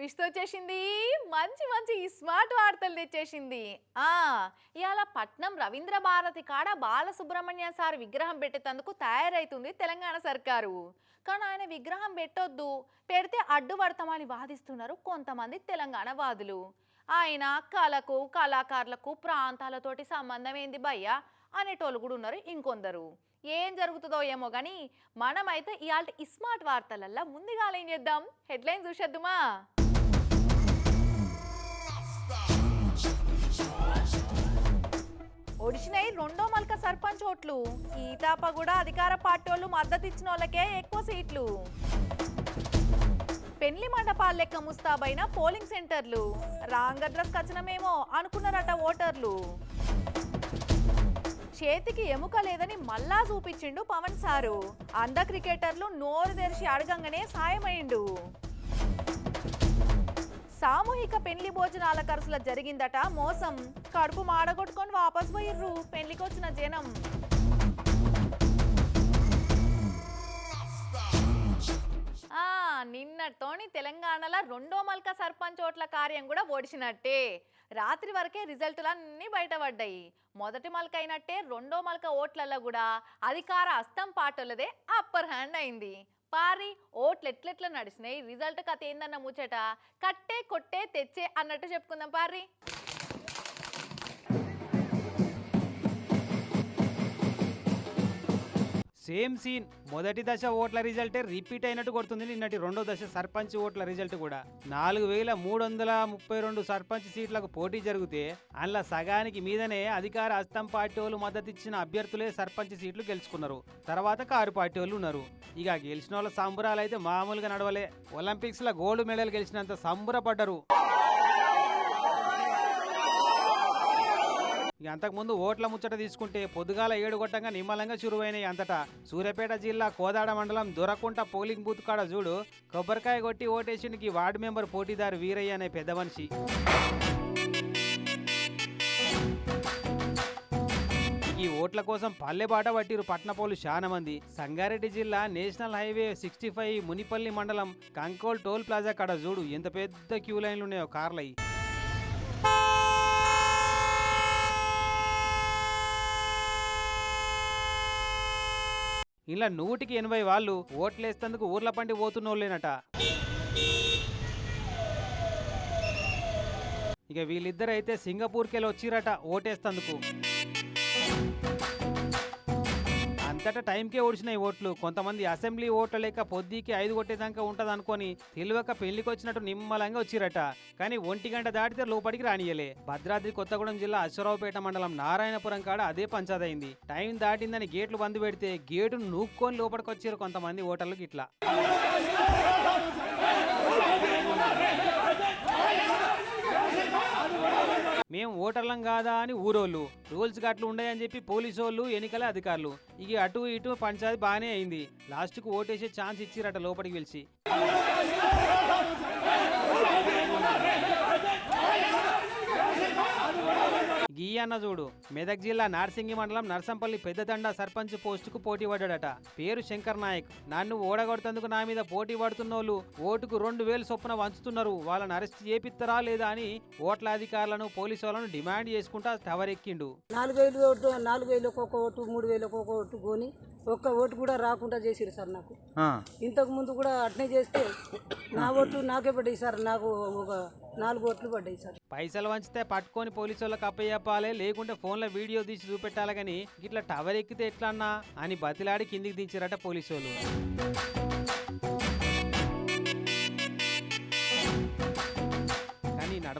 విష్తో వచ్చేసింది. మంచి మంచి స్మార్ట్ వార్తలు తెచ్చేసింది. ఇవాళ పట్నం రవీంద్ర భారతి కాడ బాలసుబ్రహ్మణ్య సార్ విగ్రహం పెట్టేందుకు తయారైతుంది తెలంగాణ సర్కారు. కానీ ఆయన విగ్రహం పెట్టొద్దు పెడితే అడ్డుపడతామని వాదిస్తున్నారు కొంతమంది తెలంగాణ వాదులు. ఆయన కళకు కళాకారులకు ప్రాంతాలతోటి సంబంధం ఏంది భయ్యా అనేటోళ్ళు కూడా ఉన్నారు ఇంకొందరు. ఏం జరుగుతుందో ఏమో కానీ మనమైతే ఇవాళ స్మార్ట్ వార్తలల్లా ముందుగా ఏం చేద్దాం? హెడ్లైన్ చూసేద్దుమా? ఒడిసినాయి రెండో మల్క సర్పంచ్ ఓట్లు. ఈ తాప కూడా అధికార పార్టీ వాళ్ళు మద్దతు ఇచ్చిన వాళ్ళకే ఎక్కువ సీట్లు. పెళ్ళి మండపాల లెక్క ముస్తాబైన పోలింగ్ సెంటర్లు. రాంగ్ అడ్రస్ కచనమేమో అనుకున్నారట ఓటర్లు. చేతికి ఎముక లేదని మళ్ళా చూపించిండు పవన్ సారు. అంద క్రికెటర్లు నోరు తెరిచి అడగంగానే సాయమైండు పెళ్ళి భోజనాల ఖర్చుల జరిగిందట. మోసం. కడుపు మాడగొట్టుకొని వాపస్ పోయిర్రు. పెళ్ళికొచ్చిన జనం. ఆ తెలంగాణలో రెండో మల్క సర్పంచ్ ఓట్ల కార్యం కూడా ఓడిచినట్టే. రాత్రి వరకే రిజల్టులు అన్నీ బయటపడ్డాయి. మొదటి మల్క అయినట్టే రెండో మల్క ఓట్లలో కూడా అధికార అస్తం పాటలదే అప్పర్ హ్యాండ్ అయింది. పారి ఓట్లు ఎట్లెట్లా నడిచినాయి రిజల్ట్ కథ ఏందన్న ముచ్చట? కట్టే కొట్టే తెచ్చే అన్నట్టు చెప్పుకుందాం పారి. Same scene. మొదటి దశ ఓట్ల రిజల్టే రిపీట్ అయినట్టు కొడుతుంది నిన్నటి రెండో దశ సర్పంచ్ ఓట్ల రిజల్ట్ కూడా. నాలుగు వేల మూడు వందల ముప్పై రెండు సర్పంచ్ సీట్లకు పోటీ జరిగితే అందులో సగానికి మీదనే అధికార అస్తం పార్టీ వాళ్ళు మద్దతిచ్చిన అభ్యర్థులే సర్పంచ్ సీట్లు గెలుచుకున్నారు. తర్వాత కారు పార్టీ వాళ్ళు ఉన్నారు. ఇక గెలిచిన వాళ్ళ సంబరాలు అయితే మామూలుగా నడవలే. ఒలింపిక్స్లో గోల్డ్ మెడల్ గెలిచినంత సంబరపడ్డరు. ఇక అంతకుముందు ఓట్ల ముచ్చట తీసుకుంటే పొద్దుగాల ఏడు గొట్టంగా నిమ్మలంగా చురువైనాయి అంతటా. సూర్యాపేట జిల్లా కోదాడ మండలం దొరకుంట పోలింగ్ బూత్ కాడ చూడు కొబ్బరికాయ కొట్టి ఓటేషన్కి వార్డు మెంబర్ పోటీదారు వీరయ్య అనే పెద్ద మనిషి. ఈ ఓట్ల కోసం పల్లెబాట పట్టిరు పట్నపోలు చాలా మంది. సంగారెడ్డి జిల్లా national highway sixty five Munipalli మండలం కంకోల్ టోల్ ప్లాజా కాడ చూడు ఎంత పెద్ద క్యూ లైన్లు ఉన్నాయో కార్లయి. ఇలా నూటికి ఎనభై వాళ్ళు ఓట్లేస్తందుకు ఊర్ల పండి పోతున్నోళ్ళేనట. ఇక వీళ్ళిద్దరైతే సింగపూర్కెళ్ళి వచ్చిరట ఓటేస్తందుకు. అంతటా టైంకే ఓడిచినాయి ఓట్లు. కొంతమంది అసెంబ్లీ ఓట్ల లేక పొద్దుకి ఐదు కొట్టేదాకా ఉంటది అనుకొని తెలియక పెళ్ళికొచ్చినట్టు నిమ్మలంగా వచ్చిరట. కానీ ఒంటి గంట దాటితే లోపలికి రానియలే భద్రాద్రి కొత్తగూడెం జిల్లా అశ్వరావుపేట మండలం నారాయణపురం కాడ అదే పంచాదైంది. టైం దాటిందని గేట్లు బంద్ పెడితే గేటును నూక్కొని లోపలికి వచ్చారు కొంతమంది ఓటర్లకు ఇట్లా. మేము ఓటర్లం కాదా అని ఊరోళ్ళు. రూల్స్ గట్లు ఉండయని చెప్పి పోలీసు వాళ్ళు ఎన్నికల అధికారులు. ఇక అటు ఇటు పంచాయతీ బాగానే అయింది. లాస్ట్కు ఓటేసే ఛాన్స్ ఇచ్చిరట లోపలికి పిలిచి. అన్న చూడు. మెదక్ జిల్లా నార్సింగి మండలం నర్సంపల్లి పెద్దదండ సర్పంచ్ పోస్టుకు పోటీ పడ్డాడట. పేరు శంకర్ నాయక్. నన్ను ఓడగొడుతందుకు నా మీద పోటీ పడుతున్నోళ్ళు ఓటుకు రెండు వేలు చొప్పున వంచుతున్నారు. వాళ్ళని అరెస్ట్ చేపిస్తారా లేదా అని ఓట్ల అధికారులను పోలీసు వాళ్ళను డిమాండ్ చేసుకుంటా టవర్ ఎక్కిండు నాలుగు వేలు ఓటు నాలుగు వేలు ఒక్కొక్క ఓటు మూడు వేలు ఒక్కొక్క ఓటు కొని ఒక్క ఓటు కూడా రాకుండా చేసిరు సార్ నాకు. ఇంతకు ముందు కూడా అట్నే చేస్తే నా ఓట్లు నాకే పడ్డాయి సార్. నాకు ఒక నాలుగు ఓట్లు పడ్డాయి సార్. పైసలు వంచితే పట్టుకొని పోలీసు వాళ్ళకి అప్పయ్యప్పాలే లేకుంటే ఫోన్లో వీడియో తీసి చూపెట్టాలి కానీ ఇట్లా టవర్ ఎక్కితే ఎట్లా అన్నా అని బతిలాడి కిందికి దించారట పోలీసు వాళ్ళు.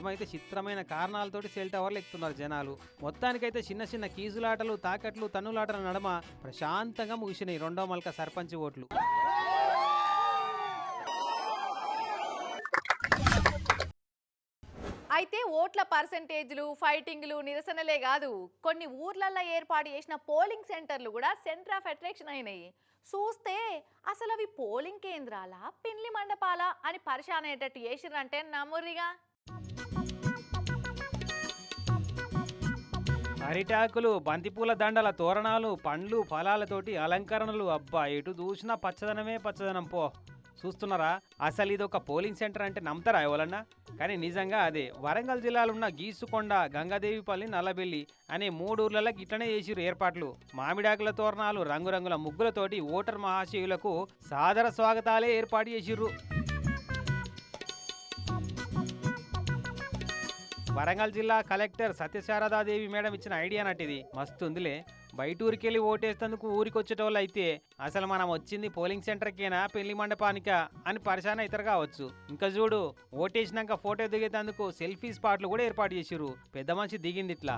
అయితే చిత్రమైన కారణాలతోటి సెల్ టవర్లు ఎక్కుతున్నారు జనాలు. మొత్తానికైతే చిన్న చిన్న కీజులాటలు తాకట్లు తన్నులాటల నడమ ప్రశాంతంగా ముగిసినాయి రెండో మల్క సర్పంచ్ ఓట్లు. అయితే ఓట్ల పర్సంటేజ్లు ఫైటింగ్లు నిరసనలే కాదు. కొన్ని ఊర్లల్లో ఏర్పాటు చేసిన పోలింగ్ సెంటర్లు కూడా సెంటర్ ఆఫ్ అట్రాక్షన్ అయినాయి. చూస్తే అసలు అవి పోలింగ్ కేంద్రాల పెండ్లి మండపాల అని పరిశాన్ అయ్యేటట్టు చేసిరంటే నమ్మురిగా అరిటాకులు బంతిపూల దండల తోరణాలు పండ్లు ఫలాలతోటి అలంకరణలు. అబ్బా ఎటు చూసినా పచ్చదనమే పచ్చదనం పో. చూస్తున్నారా? అసలు ఇది ఒక పోలింగ్ సెంటర్ అంటే నమ్ముతారా ఎవరన్నా? కానీ నిజంగా అదే. వరంగల్ జిల్లాలో ఉన్న గీసుకొండ గంగాదేవిపల్లి నల్లబెల్లి అనే మూడు ఊర్లలో ఇట్లనే చేసిరు ఏర్పాట్లు. మామిడాకుల తోరణాలు రంగురంగుల ముగ్గులతోటి ఓటర్ మహాశయులకు సాదర స్వాగతాలే ఏర్పాటు చేసిర్రు. వరంగల్ జిల్లా కలెక్టర్ సత్యశారదాదేవి మేడం ఇచ్చిన ఐడియా నటిది. మస్తు ఉందిలే బయట ఊరికెళ్ళి ఓటేస్తేందుకు ఊరికి వచ్చేటోళ్ళు అయితే అసలు మనం వచ్చింది పోలింగ్ సెంటర్కేనా పెళ్ళి మండపానికా అని పరిశాన ఇతర కావచ్చు. ఇంకా చూడు ఓటేసినాక ఫోటో దిగేటందుకు సెల్ఫీ స్పాట్లు కూడా ఏర్పాటు చేసిరు పెద్ద మనిషి దిగింది ఇట్లా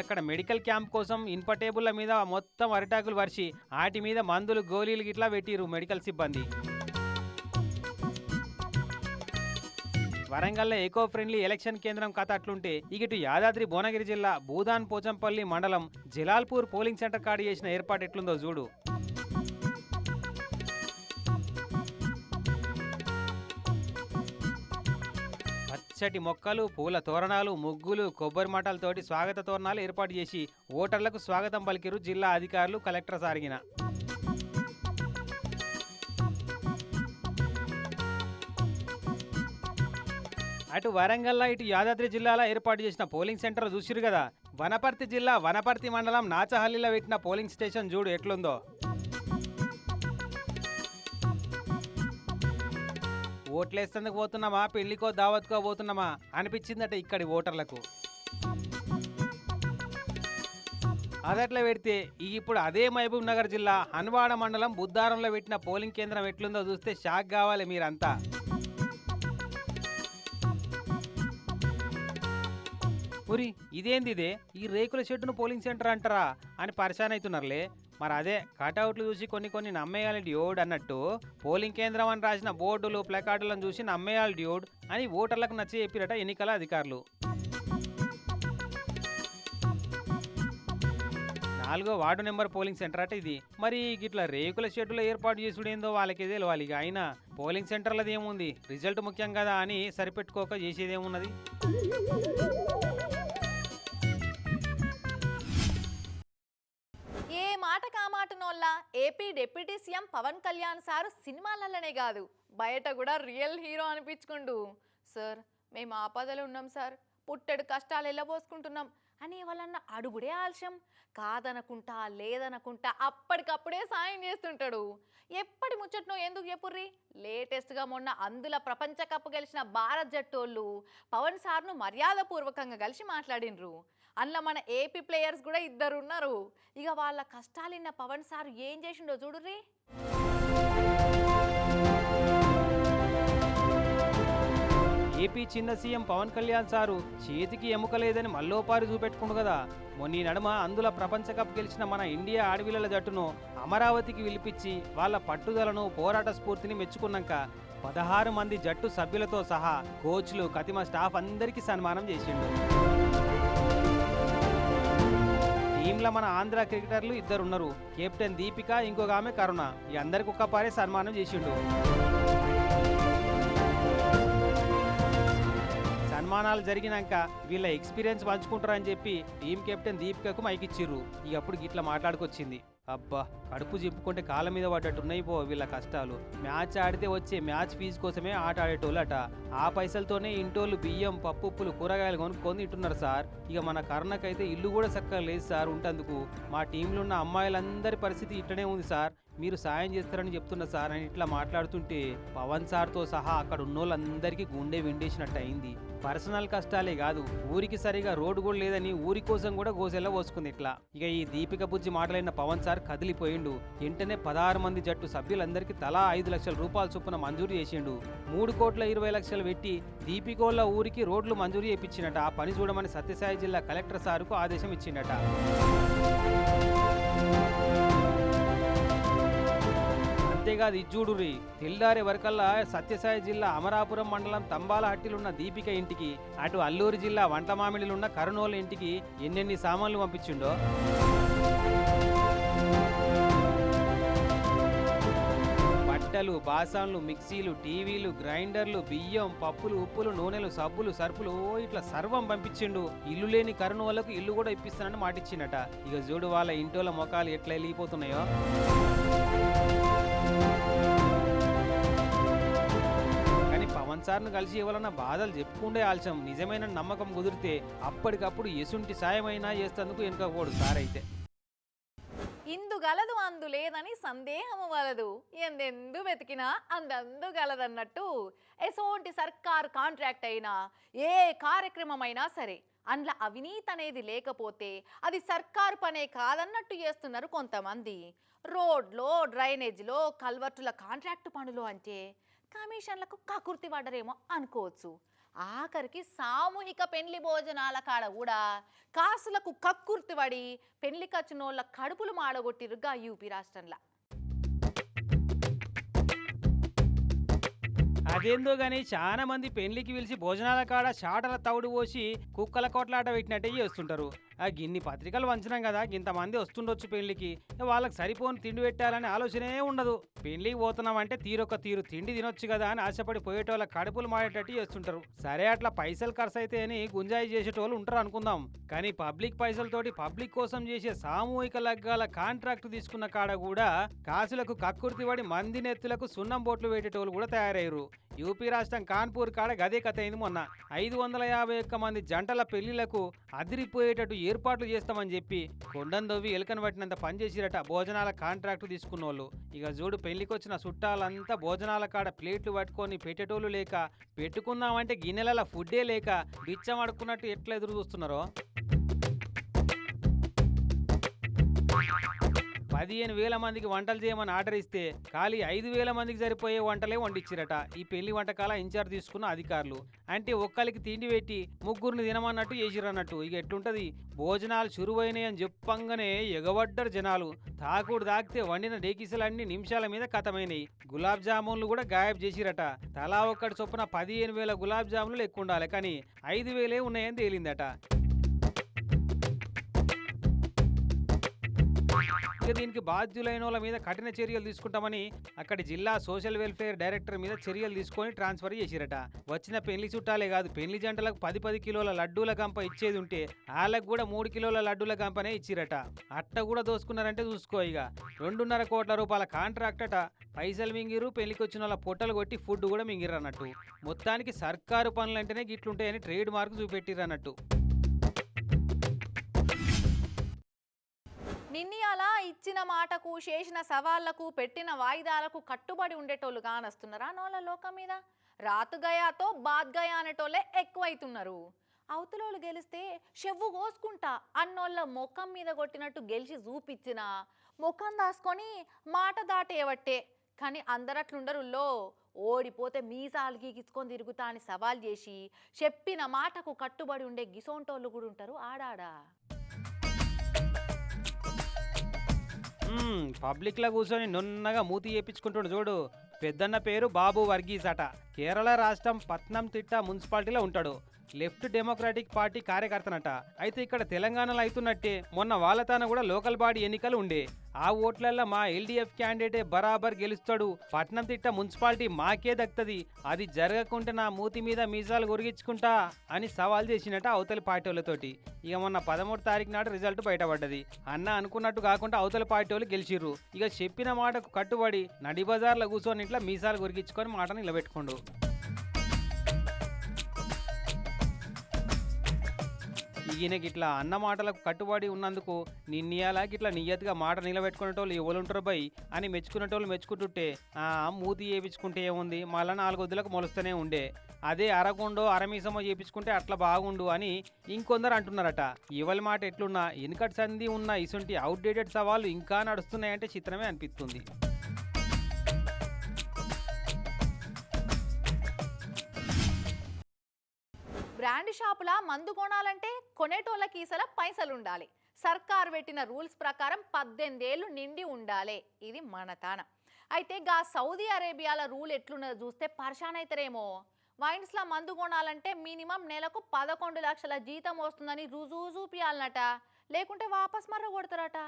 ఇక్కడ మెడికల్ క్యాంప్ కోసం ఇనుప టేబుల్ల మీద మొత్తం అరిటాకులు వరిచి వాటి మీద మందులు గోళీలు గిట్లా పెట్టిరు మెడికల్ సిబ్బంది. వరంగల్లో ఎకో ఫ్రెండ్లీ ఎలక్షన్ కేంద్రం కథ అట్లుంటే ఇటు యాదాద్రి భువనగిరి జిల్లా భూదాన్ పోచంపల్లి మండలం జలాల్పూర్ పోలింగ్ సెంటర్ కాడ చేసిన ఏర్పాటు ఎట్లుందో చూడు. పచ్చటి మొక్కలు పూల తోరణాలు ముగ్గులు కొబ్బరి మఠాలతోటి స్వాగత తోరణాలు ఏర్పాటు చేసి ఓటర్లకు స్వాగతం పలికిరు జిల్లా అధికారులు కలెక్టర్ సారిగిన. అటు వరంగల్లో ఇటు యాదాద్రి జిల్లాలో ఏర్పాటు చేసిన పోలింగ్ సెంటర్ చూసిరు కదా. వనపర్తి జిల్లా వనపర్తి మండలం నాచహల్లిలో పెట్టిన పోలింగ్ స్టేషన్ చూడు ఎట్లుందో. ఓట్లేసేందుకు పోతున్నామా? పెళ్ళికో దావత్కో పోతున్నామా? అనిపించిందట ఇక్కడి ఓటర్లకు. అదట్లా పెడితే ఇప్పుడు అదే మహబూబ్ నగర్ జిల్లా హన్వాడ మండలం బుద్ధారంలో పెట్టిన పోలింగ్ కేంద్రం ఎట్లుందో చూస్తే షాక్ కావాలి మీరంతా. ఉరి ఇదేంది ఇదే? ఈ రేకుల షెడ్డును పోలింగ్ సెంటర్ అంటారా? అని పరిశాన్ అవుతున్నారులే. మరి అదే కటౌట్లు చూసి కొన్ని కొన్ని నమ్మేయాలి డ్యూడ్ అన్నట్టు పోలింగ్ కేంద్రం అని రాసిన బోర్డులు ప్లకార్డులను చూసి నమ్మేయాలి డ్యూడ్ అని ఓటర్లకు నచ్చి చెప్పిరట ఎన్నికల అధికారులు. నాలుగో వార్డు నెంబర్ పోలింగ్ సెంటర్ అట ఇది. మరి గిట్ల రేకుల షెడ్డులో ఏర్పాటు చేసుడేందో వాళ్ళకి తెలియాలి ఇక. అయినా పోలింగ్ సెంటర్లది ఏముంది? రిజల్ట్ ముఖ్యం కదా అని సరిపెట్టుకోక చేసేదేమున్నది? AP deputy CM Pawan Kalyan sir సినిమాలలోనే కాదు బయట కూడా రియల్ హీరో అనిపించుకుండు. సార్ మేము ఆపదలు ఉన్నాం సార్. పుట్టెడు కష్టాలు ఎలా పోసుకుంటున్నాం అని వాళ్ళన్న అడుగుడే ఆలస్యం. కాదనకుంటా లేదనకుంటా అప్పటికప్పుడే సాయం చేస్తుంటాడు. ఎప్పటి ముచ్చట్నో ఎందుకు చెప్పుర్రి? లేటెస్ట్గా మొన్న అందుల ప్రపంచ కప్ గెలిచిన భారత్ జట్టోళ్ళు పవన్ సార్ను మర్యాదపూర్వకంగా కలిసి మాట్లాడినరు. అందులో మన ఏపీ ప్లేయర్స్ కూడా ఇద్దరు ఉన్నారు ఇక వాళ్ళ కష్టాలిన్న పవన్ సార్ ఏం చేసిండో చూడుర్రీ? ఏపీ చిన్న సీఎం పవన్ కళ్యాణ్ సారు చేతికి ఎముక లేదని మల్లోపారి చూపెట్టుకుండు కదా. మొన్న నడుమ అందులో ప్రపంచ కప్ గెలిచిన మన ఇండియా ఆడవిల్లల జట్టును అమరావతికి పిలిపించి వాళ్ళ పట్టుదలను పోరాట స్ఫూర్తిని మెచ్చుకున్నాక పదహారు మంది జట్టు సభ్యులతో సహా కోచ్లు కతిమ స్టాఫ్ అందరికీ సన్మానం చేసిండు. టీంలో మన ఆంధ్ర క్రికెటర్లు ఇద్దరు ఉన్నారు కెప్టెన్ దీపిక ఇంకొక ఆమె కరుణ. ఈ అందరికి ఒక్కపారే సన్మానం చేసిండు. సన్మానాలు జరిగినాక వీళ్ళ ఎక్స్పీరియన్స్ పంచుకుంటారని చెప్పి టీం కెప్టెన్ దీపికకు మైకిచ్చిర్రు ఈ ఇక అప్పుడు గిట్ల మాట్లాడుకొచ్చింది. అబ్బా కడుపు చింపుకుంటే కాళ్ళ మీద పడ్డట్టున్నాయి పో వీళ్ళ కష్టాలు. మ్యాచ్ ఆడితే వచ్చే మ్యాచ్ ఫీజు కోసమే ఆట ఆడేటోళ్ళట. ఆ పైసలతోనే ఇంటోళ్ళు బియ్యం పప్పుప్పులు కూరగాయలు కొనుక్కొని తింటున్నారు సార్. ఇక మన కర్ణకైతే ఇల్లు కూడా చక్కగా లేదు సార్ ఉంటందుకు. మా టీంలో ఉన్న అమ్మాయిలందరి పరిస్థితి ఇట్లనే ఉంది సార్. మీరు సాయం చేస్తారని చెప్తున్న సార్ అని ఇట్లా మాట్లాడుతుంటే పవన్ సార్తో సహా అక్కడ ఉన్నోళ్ళందరికీ గుండె విండేసినట్టు అయింది పర్సనల్ కష్టాలే కాదు ఊరికి సరిగా రోడ్డు కూడా లేదని ఊరి కోసం కూడా గోసెల్లా పోసుకుంది ఇట్లా. ఇక ఈ దీపిక బుజ్జి మాటలైన పవన్ సార్ కదిలిపోయిండు. వెంటనే పదహారు మంది జట్టు సభ్యులందరికీ తలా ఐదు లక్షల రూపాయల చొప్పున మంజూరు చేసిండు. మూడు కోట్ల ఇరవై లక్షలు పెట్టి దీపికోళ్ళ ఊరికి రోడ్లు మంజూరు చేయించినట ఆ పని చూడమని సత్యసాయి జిల్లా కలెక్టర్ సారుకు ఆదేశం ఇచ్చిండట అంతేకాదు ఇజ్జూడురి తెల్లారే వరకల్లా సత్యసాయి జిల్లా అమరాపురం మండలం తంబాలహట్టిలున్న దీపిక ఇంటికి అటు అల్లూరు జిల్లా వంటమామిడిలున్న కరుణోల ఇంటికి ఎన్నెన్ని సామాన్లు పంపించిండో. బట్టలు బాసాన్లు మిక్సీలు టీవీలు గ్రైండర్లు బియ్యం పప్పులు ఉప్పులు నూనెలు సబ్బులు సరుపులు ఇట్లా సర్వం పంపించిండు. ఇల్లు లేని కరుణ వాళ్ళకు ఇల్లు కూడా ఇప్పిస్తానని మాటిచ్చిండట. ఇక చూడు వాళ్ళ ఇంటోళ్ళ మొఖాలు ఎట్లా వెళ్ళిపోతున్నాయో సార్ను కలిసి ఇవ్వాలన్న బాధలు చెప్పుకుండే ఆల్చం నిజమైన నమ్మకం కుదిరితే అప్పటికప్పుడు ఎసుంటి సాయమైనా చేస్తేందుకు వెనుకపోడు సార్ అయితే ఇందు గలదు అందు లేదని సందేహము వలదు. ఎందెందు వెతికినా అందందు గలదన్నట్టు ఎసోంటి సర్కార్ కాంట్రాక్ట్ అయినా ఏ కార్యక్రమమైనా సరే అందులో అవినీతి అనేది లేకపోతే అది సర్కారు పనే కాదన్నట్టు చేస్తున్నారు కొంతమంది. రోడ్లో డ్రైనేజ్లో కల్వర్టుల కాంట్రాక్టు పనులు అంటే కమిషన్లకు కకుర్తి పడ్డరేమో అనుకోవచ్చు. ఆఖరికి సామూహిక పెండ్లి భోజనాల కాడ కూడా కాసులకు కక్కుర్తి పడి పెళ్ళి ఖర్చునోళ్ళ కడుపులు మాడగొట్టిరుగా యూపీ రాష్ట్రంలో. అదేందో గాని చాలా మంది పెళ్ళికి పిలిచి భోజనాల కాడ చాటల తవుడు పోసి కుక్కల కోట్లాట పెట్టినట్టే చేస్తుంటారు. ఆ గిన్ని పత్రికలు వంచినాం కదా ఇంతమంది వస్తుండొచ్చు పెళ్ళికి వాళ్ళకి సరిపోని తిండి పెట్టాలనే ఆలోచనే ఉండదు. పెళ్ళికి పోతున్నామంటే తీరొక తీరు తిండి తినొచ్చు కదా అని ఆశపడి పోయేటోళ్ళ కడుపులు మాడేటట్టు చేస్తుంటారు. సరే అట్లా పైసలు ఖర్చు అయితే అని గుంజాయి చేసేటోళ్ళు ఉంటారు అనుకుందాం. కానీ పబ్లిక్ పైసలతోటి పబ్లిక్ కోసం చేసే సామూహిక లగ్గాల కాంట్రాక్ట్ తీసుకున్న కాడ కూడా కాసులకు కక్కుర్తి పడి మంది నెత్తులకు సున్నం బోట్లు పెట్టేటోళ్ళు కూడా తయారయ్యారు. యూపీ రాష్ట్రం కాన్పూర్ కాడ గదే కథ అయింది మొన్న. ఐదు వందల యాభై ఒక్క మంది జంటల పెళ్ళిళ్ళకు అదిరిపోయేటట్టు ఏర్పాట్లు చేస్తామని చెప్పి కొండను దొవ్వి ఎలుకను పట్టినంత పనిచేసిరట భోజనాల కాంట్రాక్టు తీసుకున్న వాళ్ళు ఇక చూడు పెళ్ళికొచ్చిన చుట్టాలంతా భోజనాల కాడ ప్లేట్లు పట్టుకొని పెట్టేటోళ్ళు లేక పెట్టుకుందామంటే గిన్నెల ఫుడ్డే లేక బిచ్చం అడుక్కున్నట్టు ఎట్లా ఎదురు చూస్తున్నారో? పదిహేను వేల మందికి వంటలు చేయమని ఆర్డర్ ఇస్తే ఖాళీ ఐదు వేల మందికి సరిపోయే వంటలే వండిచ్చిరట. ఈ పెళ్ళి వంటకాల ఇన్ఛార్జ్ తీసుకున్న అధికారులు. అంటే ఒక్కరికి తిండి పెట్టి ముగ్గురిని తినమన్నట్టు చేసిరన్నట్టు. ఇక ఎట్లుంటది? భోజనాలు చురువైనాయని చెప్పంగానే ఎగబడ్డరు జనాలు. తాకుడు తాకితే వండిన డేకిసలన్నీ నిమిషాల మీద కథమైనాయి. గులాబ్ జామున్లు కూడా గాయబ్ చేసిరట. తలా ఒక్కటి చొప్పున పదిహేను వేల గులాబ్ జామున్లు ఎక్కువ ఉండాలి కానీ ఐదు వేలే ఉన్నాయని తేలిందట. ఇక దీనికి బాధ్యులైన వాళ్ళ మీద కఠిన చర్యలు తీసుకుంటామని అక్కడి జిల్లా సోషల్ వెల్ఫేర్ డైరెక్టర్ మీద చర్యలు తీసుకొని ట్రాన్స్ఫర్ చేసిరట. వచ్చిన పెళ్ళి చుట్టాలే కాదు పెళ్ళి జంటలకు పది పది కిలోల లడ్డూల గంప ఇచ్చేది ఉంటే వాళ్ళకు కూడా మూడు కిలోల లడ్డూల గంపనే ఇచ్చిరట. అట్ట కూడా దోసుకున్నారంటే చూసుకో ఇక. రెండున్నర కోట్ల రూపాయల కాంట్రాక్ట్ అట. పైసలు మింగిరు పెళ్ళికి వచ్చిన వాళ్ళ పొట్టలు కొట్టి ఫుడ్ కూడా మింగిరన్నట్టు మొత్తానికి సర్కారు పనులంటేనే గిట్లుంటాయని ట్రేడ్ మార్క్ చూపెట్టిరన్నట్టు నిన్నయాల ఇచ్చిన మాటకు చేసిన సవాళ్ళకు పెట్టిన వాయిదాలకు కట్టుబడి ఉండేటోళ్ళు కానొస్తున్నారా నోళ్ళ లోకం మీద? రాతుగయాతో బాద్గయా అనేటోళ్ళే ఎక్కువైతున్నారు. అవతలోళ్ళు గెలిస్తే చెవ్వు కోసుకుంటా అన్నోళ్ళ ముఖం మీద కొట్టినట్టు గెలిచి చూపించిన ముఖం దాసుకొని మాట దాటేవట్టే. కానీ అందరట్లుండరుల్లో ఓడిపోతే మీసాలు గీకించుకొని తిరుగుతా అని సవాల్ చేసి చెప్పిన మాటకు కట్టుబడి ఉండే గిసోంటోళ్ళు కూడా ఉంటారు ఆడాడా? పబ్లిక్లో కూర్చొని నున్నగా మూతి చేపించుకుంటాడు చూడు. పెద్దన్న పేరు బాబు వర్గీస్ అట. కేరళ రాష్ట్రం పట్నంతిట్ట మున్సిపాలిటీలో ఉంటాడు. లెఫ్ట్ డెమోక్రాటిక్ పార్టీ కార్యకర్తనట. అయితే ఇక్కడ తెలంగాణలో అవుతున్నట్టే మొన్న వాళ్ళతాన కూడా లోకల్ బాడీ ఎన్నికలు ఉండే. ఆ ఓట్లల్లో మా ఎల్డీఎఫ్ క్యాండిడేటే బరాబర్ గెలుస్తాడు. పట్నంతిట్ట మున్సిపాలిటీ మాకే దక్కుతుంది. అది జరగకుంటే నా మూతి మీద మీసాలు కొరిగించుకుంటా అని సవాల్ చేసినట్టు అవతలి పార్టీ వాళ్ళతోటి ఇక మొన్న పదమూడు తారీఖు నాడు రిజల్ట్ బయటపడ్డది. అన్న అనుకున్నట్టు కాకుండా అవతల పార్టీ వాళ్ళు గెలిచిర్రు. ఇక చెప్పిన మాటకు కట్టుబడి నడి బజార్లో కూర్చొని ఇట్లా మీసాలు కొరిగించుకొని మాట నిలబెట్టుకోండు. ఈయనకి ఇట్లా అన్న మాటలకు కట్టుబడి ఉన్నందుకు నిన్నయాలా ఇట్లా నియత్గా మాట నిలబెట్టుకునేటోళ్ళు ఎవరుంటారు బై అని మెచ్చుకునేటోళ్ళు మెచ్చుకుంటుంటే ఆ మూతి చేయించుకుంటే ఏముంది? మళ్ళా నాలుగు వద్దులకు మొలుస్తూనే ఉండే. అదే అరగుండో అరమీసమో చేయించుకుంటే అట్లా బాగుండు అని ఇంకొందరు అంటున్నారట. ఇవల మాట ఎట్లున్నా? వెనుకటి సంధి ఉన్న ఇసుంటి అవుట్డేటెడ్ సవాళ్ళు ఇంకా నడుస్తున్నాయంటే చిత్రమే అనిపిస్తుంది. బ్రాండ్ షాపుల మందు కొనాలంటే కొనేటోళ్ళకి ఈసల పైసలు ఉండాలి సర్కార్ పెట్టిన రూల్స్ ప్రకారం పద్దెనిమిదేళ్ళు నిండి ఉండాలి. ఇది మన తాన. అయితే గా సౌదీ అరేబియాల రూల్ ఎట్లున్నదో చూస్తే పర్షాన్ అవుతారేమో వైన్స్లో మందు కొనాలంటే మినిమం నెలకు పదకొండు లక్షల జీతం వస్తుందని రుజువు చూపియాలనట. లేకుంటే వాపస్ మర్ర కొడతారట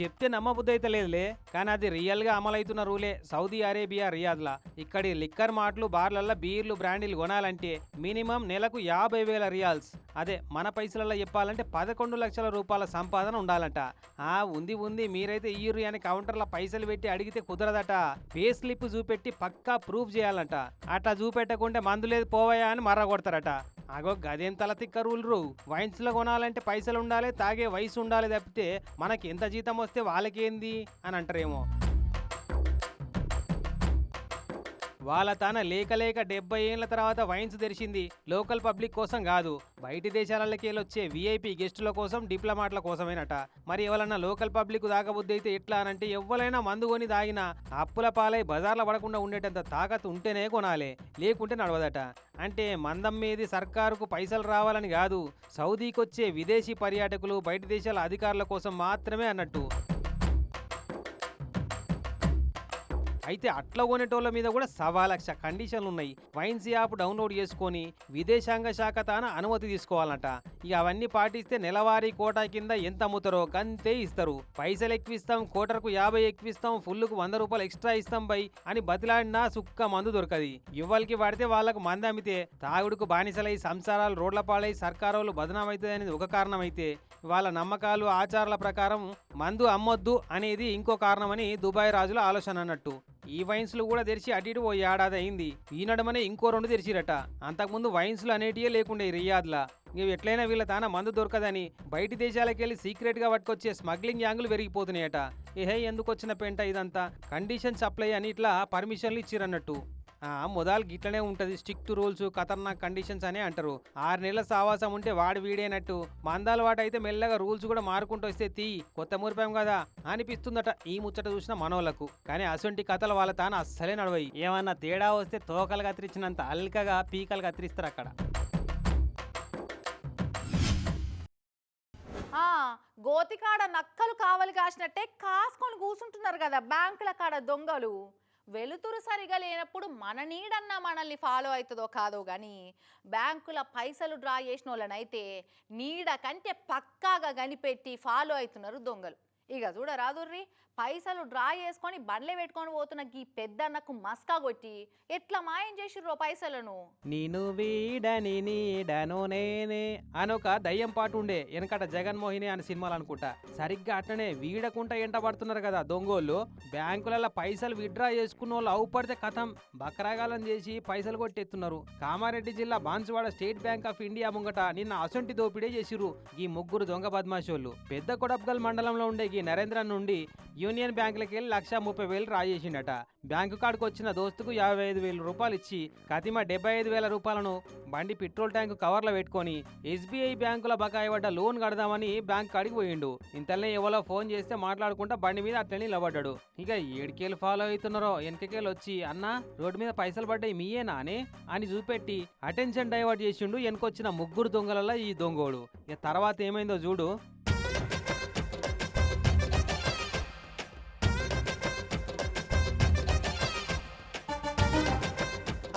చెప్తే నమ్మబుద్ధి అయితే లేదులే కానీ అది రియల్గా అమలవుతున్న రూలే. సౌదీ అరేబియా రియాద్లా. ఇక్కడి లిక్కర్ మాటలు బార్లల్లో బీర్లు బ్రాండీలు కొనాలంటే మినిమం నెలకు యాభై వేల రియాల్స్. అదే మన పైసలలో చెప్పాలంటే పదకొండు లక్షల రూపాయల సంపాదన ఉండాలంట. ఆ ఉంది ఉంది. మీరైతే ఇయ్యుర్రి అని కౌంటర్లో పైసలు పెట్టి అడిగితే కుదరదట. పే స్లిప్ చూపెట్టి పక్కా ప్రూఫ్ చేయాలంట. అట్లా చూపెట్టకుంటే మందు లేదు పోవయా అని మర్ర కొడతారట అగో గదేం తల తిక్క రూ వైన్స్లో కొనాలంటే పైసలు ఉండాలి తాగే వయసు ఉండాలి తప్పితే మనకి ఎంత జీతం వస్తే వాళ్ళకేంది? అని అంటారేమో. వాళ్ళ తన లేక లేక డెబ్బై ఏళ్ళ తర్వాత వైన్స్ తెరిచింది లోకల్ పబ్లిక్ కోసం కాదు. బయటి దేశాలకెళ్ళొచ్చే వచ్చే గెస్టుల కోసం డిప్లొమాట్ల కోసమేనట. మరి ఎవరన్నా లోకల్ పబ్లిక్ దాగబుద్ధి అయితే ఎట్లా అనంటే ఎవరైనా మందు కొని దాగినా అప్పుల పాలై బజార్ల పడకుండా ఉండేటంత తాకత్ ఉంటేనే కొనాలి లేకుంటే నడవదట. అంటే మందం మీది సర్కారుకు పైసలు రావాలని కాదు సౌదీకి వచ్చే విదేశీ పర్యాటకులు బయట దేశాల అధికారుల కోసం మాత్రమే అన్నట్టు. అయితే అట్లా కొనేటోళ్ళ మీద కూడా సవా లక్ష కండిషన్లు ఉన్నాయి వైన్స్ యాప్ డౌన్లోడ్ చేసుకొని విదేశాంగ శాఖ తాన అనుమతి తీసుకోవాలంట. ఇక అవన్నీ పాటిస్తే నెలవారీ కోటా కింద ఎంత అమ్ముతారో గంతే ఇస్తారు. పైసలు ఎక్కువిస్తాం కోటర్కు యాభై ఎక్కువిస్తాం ఫుల్కు వంద రూపాయలు ఎక్స్ట్రా ఇస్తాం బై అని బతిలాడినా సుక్క మందు దొరకది. ఇవ్వలకి వాడితే వాళ్ళకు మంది అమ్మితే తాగుడుకు బానిసలై సంసారాలు రోడ్ల పాలై సర్కారోళ్ళు బదనామవుతుంది ఒక కారణం అయితే వాళ్ళ నమ్మకాలు ఆచారాల ప్రకారం మందు అమ్మొద్దు అనేది ఇంకో కారణమని దుబాయ్ రాజుల ఆలోచన అన్నట్టు. ఈ వైన్స్లు కూడా తెరిచి అటు ఇటు ఓ ఏడాది అయింది. ఈ నడమనే ఇంకో రెండు తెరిచిరట. అంతకుముందు వైన్స్లు అనేటియే లేకుండే రియాద్లా. ఇవి ఎట్లయినా వీళ్ళ తాన మందు దొరకదని బయటి దేశాలకెళ్ళి సీక్రెట్గా పట్టుకొచ్చే స్మగ్లింగ్ యాంగులు పెరిగిపోతున్నాయట. ఏహే ఎందుకు వచ్చిన పెంట ఇదంతా? కండిషన్ సప్లై అని ఇట్లా పర్మిషన్లు ఇచ్చిరన్నట్టు. మొదలు గిట్లనే ఉంటుంది. టు రూల్స్ ఖతర్నాక్ కండిషన్స్ అనే అంటారు. ఆరు నెలల సావాసం ఉంటే వాడు వీడేనట్టు. మందాల వాట అయితే మెల్లగా రూల్స్ కూడా మారుకుంటూ వస్తే తీ కొత్త మురిపాం కదా అనిపిస్తుందట ఈ ముచ్చట చూసిన మనోళ్ళకు కానీ అసొంటి కథలు వాళ్ళ తాను అస్సలే నడవయి. ఏమన్నా తేడా వస్తే తోకలు కత్తిరించినంత అల్కగా పీకలు కత్తిరిస్తారు అక్కడ. గోతికాడ నక్కలు కావలి కాసినట్టే కాసుకొని కూర్చుంటున్నారు కదా బ్యాంకుల కాడ దొంగలు. వెలుతురు సరిగా లేనప్పుడు మన నీడన్నా మనల్ని ఫాలో అవుతుందో కాదో కానీ బ్యాంకుల పైసలు డ్రా చేసిన వాళ్ళనైతే నీడ కంటే పక్కాగా కనిపెట్టి ఫాలో అవుతున్నారు దొంగలు. ఇక చూడరాదుర్రి పైసలు డ్రా చేసుకొని బండ్లే పెట్టుకొని పోతున్న ఈ పెద్దన్నకు మస్కా కొట్టి ఎట్లా మాయం చేసిర్రో పైసలను? నేను వీడని నీడను నేనే అని ఒక దయ్యం పాటు ఉండే వెనకట జగన్మోహిని అనే సినిమాలు అనుకుంటా. సరిగ్గా అట్లనే వీడకుంటా ఎంట పడుతున్నారు కదా దొంగోళ్ళు. బ్యాంకులలో పైసలు విత్డ్రా చేసుకున్న వాళ్ళు అవుపడితే కథం బక్రాగాలం చేసి పైసలు కొట్టెత్తున్నారు. కామారెడ్డి జిల్లా Banswada State Bank of India ముంగట నిన్న అసొంటి దోపిడే చేసిర్రు ఈ ముగ్గురు దొంగ బద్మాషోళ్ళు. పెద్ద కొడప్గల్ మండలంలో ఉండే నరేంద్ర నుండి యూనియన్ బ్యాంకులకి వెళ్ళి లక్ష ముప్పై వేలు రాజేసిండట. బ్యాంకు కాడికి వచ్చిన దోస్తుకు యాభై ఐదు వేల రూపాయలు ఇచ్చి కతిమ డెబ్బై ఐదు వేల రూపాయలను బండి పెట్రోల్ ట్యాంకు కవర్లో పెట్టుకొని ఎస్బీఐ బ్యాంకుల బకాయి పడ్డ లోన్ కడదామని బ్యాంక్ కాడికి పోయిండు. ఇంతలోనే ఎవరో ఫోన్ చేస్తే మాట్లాడుకుంటా బండి మీద అట్లనే నిలబడ్డాడు. ఇక ఏడుకేళ్ళు ఫాలో అవుతున్నారో వెనకకేళ్ళు వచ్చి అన్న రోడ్డు మీద పైసలు పడ్డాయి మీయేనా అని? అని చూపెట్టి అటెన్షన్ డైవర్ట్ చేసిండు వెనకొచ్చిన ముగ్గురు దొంగలలో ఈ దొంగోడు. ఇక తర్వాత ఏమైందో చూడు.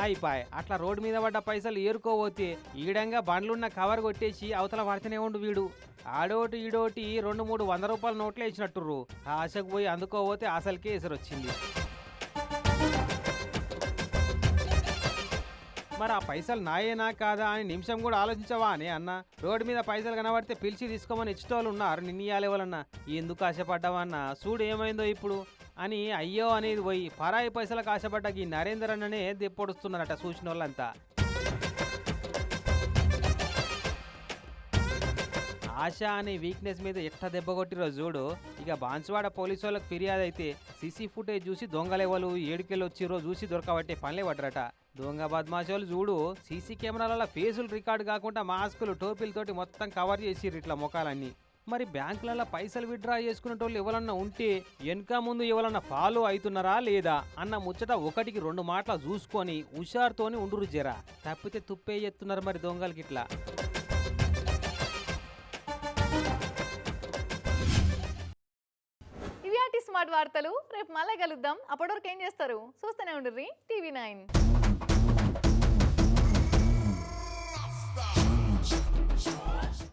అయిపోయి. అట్లా రోడ్డు మీద పడ్డ పైసలు ఏరుకోబోతే ఈడంగా బండ్లున్న కవర్ కొట్టేసి అవతల పడితేనే ఉండు వీడు. ఆడోటి ఈడోటి రెండు మూడు వంద రూపాయల నోట్లే ఇచ్చినట్టుర్రు. ఆశకు పోయి అందుకోబోతే అసలుకే ఎసరొచ్చింది మరి ఆ పైసలు నాయేనా కాదా అని నిమిషం కూడా ఆలోచించవా అని అన్న. రోడ్డు మీద పైసలు కనబడితే పిలిచి తీసుకోమని ఇచ్చేటోళ్ళు ఉన్నారు నిన్నయాలి వాళ్ళన్న ఎందుకు ఆశపడ్డావా అన్న? చూడు ఏమైందో ఇప్పుడు? అని అయ్యో అనేది పోయి పరాయి పైసలకు ఆశపడ్డ ఈ నరేందర్ అన్ననే దిప్పొడుస్తున్నారట చూసిన వాళ్ళంతా ఆశ అనే వీక్నెస్ మీద ఎట్లా దెబ్బ కొట్టిరో చూడు. ఇక బాన్సువాడ పోలీసు వాళ్ళకి ఫిర్యాదు అయితే సీసీ ఫుటేజ్ చూసి దొంగలెవలు ఏడుకెళ్ళి వచ్చిరో చూసి దొరకబట్టే పనులే పడ్డరట. దొంగ బద్మాషోలు చూడు సీసీ కెమెరాలలో ఫేసులు రికార్డు కాకుండా మాస్కులు టోపీలతోటి మొత్తం కవర్ చేసిర్రు ఇట్లా ముఖాలన్నీ. మరి బ్యాంకులలో పైసలు విత్డ్రా చేసుకునేటోళ్ళు ఎవరన్నా ఉంటే వెనక ముందు ఎవరన్నా ఫాలో అవుతున్నారా లేదా అన్న ముచ్చట ఒకటికి రెండు మాటలు చూసుకొని హుషారుతోని ఉండురు జరా. తప్పితే తుప్పే ఎత్తున్నారు మరి దొంగలకి ఇట్లా ఇవి స్మార్ట్ వార్తలు. రేపు మళ్ళీ కలుద్దాం. అప్పటివరకు ఏం చేస్తారు? చూస్తూనే ఉండుర్రి. TV nine.